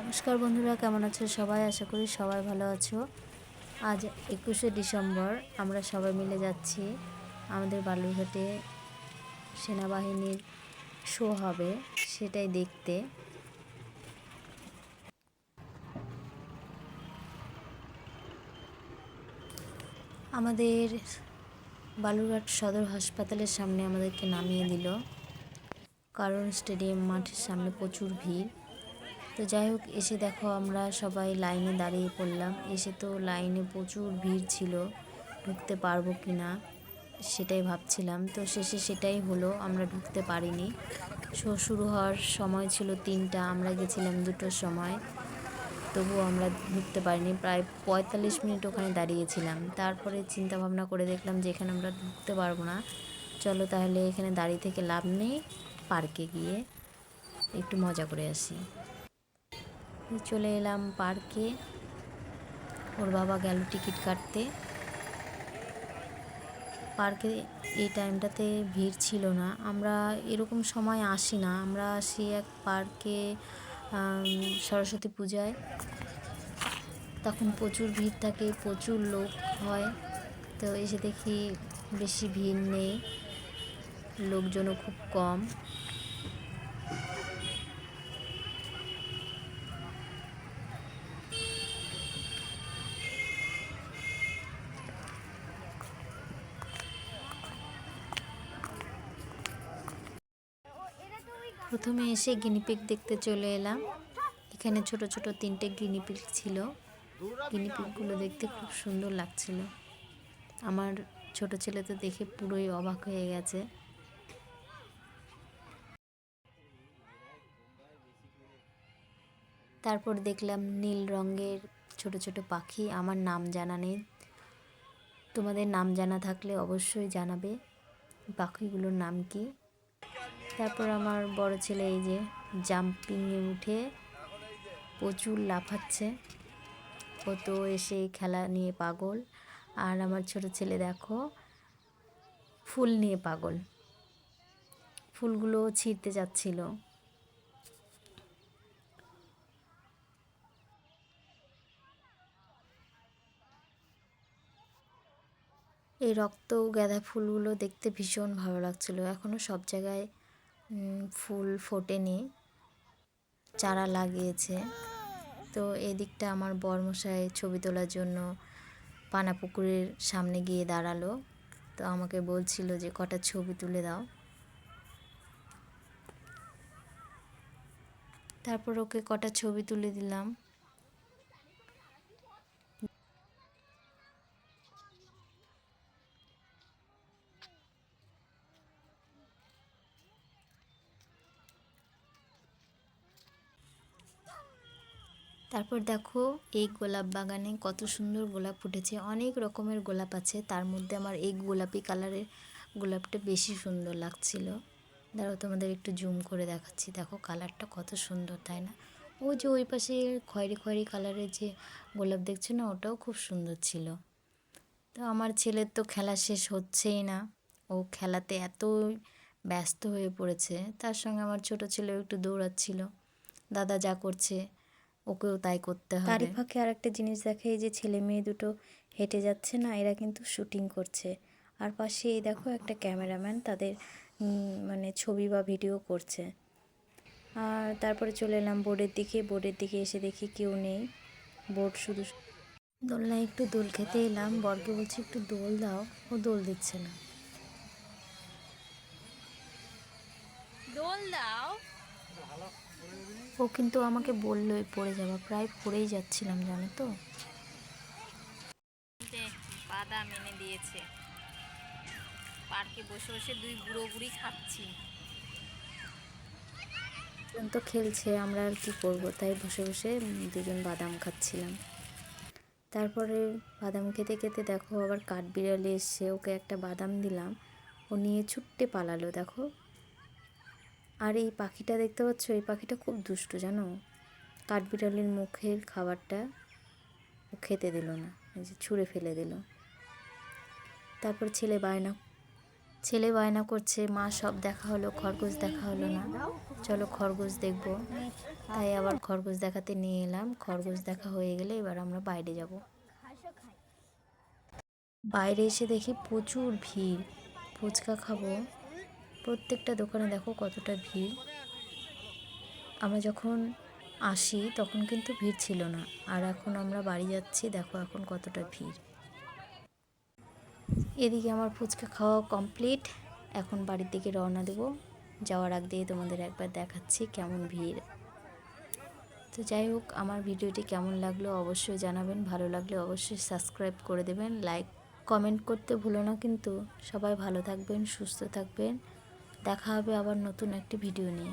নমস্কার বন্ধুরা, কেমন আছো সবাই? আশা করি সবাই ভালো আছো। আজ একুশে ডিসেম্বর, আমরা সবাই মিলে যাচ্ছি আমাদের বালুরঘাটে সেনাবাহিনীর শো হবে, সেটাই দেখতে। আমাদের বালুরঘাট সদর হাসপাতালের সামনে আমাদেরকে নামিয়ে দিল, কারণ স্টেডিয়াম মাঠের সামনে প্রচুর ভিড়। তো যাই হোক, এসে দেখো আমরা সবাই লাইনে দাঁড়িয়ে পড়লাম। এসে তো লাইনে প্রচুর ভিড় ছিল, ঢুকতে পারব কি না সেটাই ভাবছিলাম। তো শেষে সেটাই হলো, আমরা ঢুকতে পারিনি। শো শুরু হওয়ার সময় ছিল তিনটা, আমরা গেছিলাম দুটোর সময়। তবুও আমরা ঢুকতে পারিনি, প্রায় পঁয়তাল্লিশ মিনিট ওখানে দাঁড়িয়েছিলাম। তারপরে চিন্তা ভাবনা করে দেখলাম যে এখানে আমরা ঢুকতে পারব না। চলো তাহলে এখানে দাঁড়িয়ে থেকে লাভ নেই, পার্কে গিয়ে একটু মজা করে আসি। চলে এলাম পার্কে। ওর বাবা গেল টিকিট কাটতে। পার্কে এই টাইমটাতে ভিড় ছিল না। আমরা এরকম সময় আসি না। আমরা আসি এক পার্কে সরস্বতী পূজায়। তখন প্রচুর ভিড় থাকে, প্রচুর লোক হয়। তো এসে দেখি বেশি ভিড় নেই। লোকজনও খুব কম। প্রথমে এসে গিনিপিক দেখতে চলে এলাম। এখানে ছোট ছোট তিনটে গিনিপিক ছিল। গিনিপিকগুলো দেখতে খুব সুন্দর লাগছিল। আমার ছোট ছেলে তো দেখে পুরোই অবাক হয়ে গেছে। তারপর দেখলাম নীল রঙের ছোট ছোট পাখি। আমার নাম জানা নেই। তোমাদের নাম জানা থাকলে অবশ্যই জানাবে। পাখিগুলোর নাম কি? তারপর আমার বড় ছেলে এই যে জাম্পিংয়ে উঠে প্রচুর লাফাচ্ছে। ও তো এসে খেলা নিয়ে পাগল। আর আমার ছোট ছেলে দেখো, ফুল নিয়ে পাগল। ফুলগুলো ছিঁড়তে যাচ্ছিল। এই রক্ত গাঁদা ফুলগুলো দেখতে ভীষণ ভালো লাগছিল। এখনও সব জায়গায় ফুল ফোটেনি, চারা লাগিয়েছে। তো এদিকটা আমার বর্মশাই ছবি তোলার জন্য পানা পুকুরের সামনে গিয়ে দাঁড়াল। তো আমাকে বলছিল যে, কটা ছবি তুলে দাও। তারপর ওকে কটা ছবি তুলে দিলাম। তারপর দেখো এই গোলাপ বাগানে কত সুন্দর গোলাপ ফুটেছে, অনেক রকমের গোলাপ আছে, তার মধ্যে আমার এই গোলাপি কালারের গোলাপটা বেশি সুন্দর লাগছিল। দাঁড়াও তোমাদের একটু জুম করে দেখাচ্ছি, দেখো কালারটা কত সুন্দর, তাই না? ও যে ওই পাশে খয়েরি খয়েরি কালারের যে গোলাপ দেখছ না, ওটাও খুব সুন্দর ছিল। তো আমার ছেলের তো খেলা শেষ হচ্ছেই না, ও খেলাতে এত ব্যস্ত হয়ে পড়েছে, তার সঙ্গে আমার ছোট ছেলেও একটু দৌড়াচ্ছিল। দাদা যা করছে ওকেও তাই করতে হবে। তারই ফাঁকে আর একটা জিনিস দেখে এই যে ছেলে মেয়ে দুটো হেঁটে যাচ্ছে না এরা কিন্তু শুটিং করছে। আর পাশে এই দেখো একটা ক্যামেরাম্যান তাদের মানে ছবি বা ভিডিও করছে। আর তারপরে চলে এলাম বোর্ডের দিকে বোর্ডের দিকে এসে দেখি কেউ নেই। বোর্ড শুধু দোলনায় একটু দোল খেতে এলাম বরকে বলছি একটু দোল দাও ও দোল দিচ্ছে না। দোল দাও? ও কিন্তু আমাকে বলল পড়ে যাওয়া প্রায় পড়েই যাচ্ছিলাম জানো তো? বাদাম এনে দিয়েছে। পার্কে বসে বসে দুই বুড়ো বুড়ি খাচ্ছি। তো খেলছে আমরা আর কি করব? তাই বসে বসে দুজন বাদাম খাচ্ছিলাম। তারপরে বাদাম খেতে খেতে দেখো আবার কাঠবিড়ালি এসছে ওকে একটা বাদাম দিলাম। ও নিয়ে ছুট্টে পালালো দেখো। আর এই পাখিটা দেখতে পাচ্ছ? এই পাখিটা খুব দুষ্টু, জানো? কাঠবিড়ালির মুখের খাবারটা ও খেতে দিল না, এই যে ছুঁড়ে ফেলে দিল। তারপর ছেলে বায়না ছেলে বায়না করছে, মা সব দেখা হলো, খরগোশ দেখা হলো না। চলো খরগোশ দেখব। তাই আবার খরগোশ দেখাতে নিয়ে এলাম। খরগোশ দেখা হয়ে গেলে এবার আমরা বাইরে যাব। বাইরে এসে দেখি প্রচুর ভিড়। ফুচকা খাব। প্রত্যেকটা দোকানে দেখো কতটা ভিড়। আমরা যখন আসি তখন কিন্তু ভিড় ছিল না। আর এখন আমরা বাড়ি যাচ্ছি, দেখো এখন কতটা ভিড়। এদিকে আমার ফুচকা খাওয়া কমপ্লিট এখন বাড়ির দিকে রওনা দেব। যাওয়ার আগ দিয়ে তোমাদের একবার দেখাচ্ছি কেমন ভিড়। তো যাই হোক, আমার ভিডিওটি কেমন লাগল অবশ্যই জানাবেন। ভালো লাগলে অবশ্যই সাবস্ক্রাইব করে দেবেন। লাইক কমেন্ট করতে ভুলো না কিন্তু। সবাই ভালো থাকবেন, সুস্থ থাকবেন। দেখা হবে আবার নতুন একটি ভিডিও নিয়ে।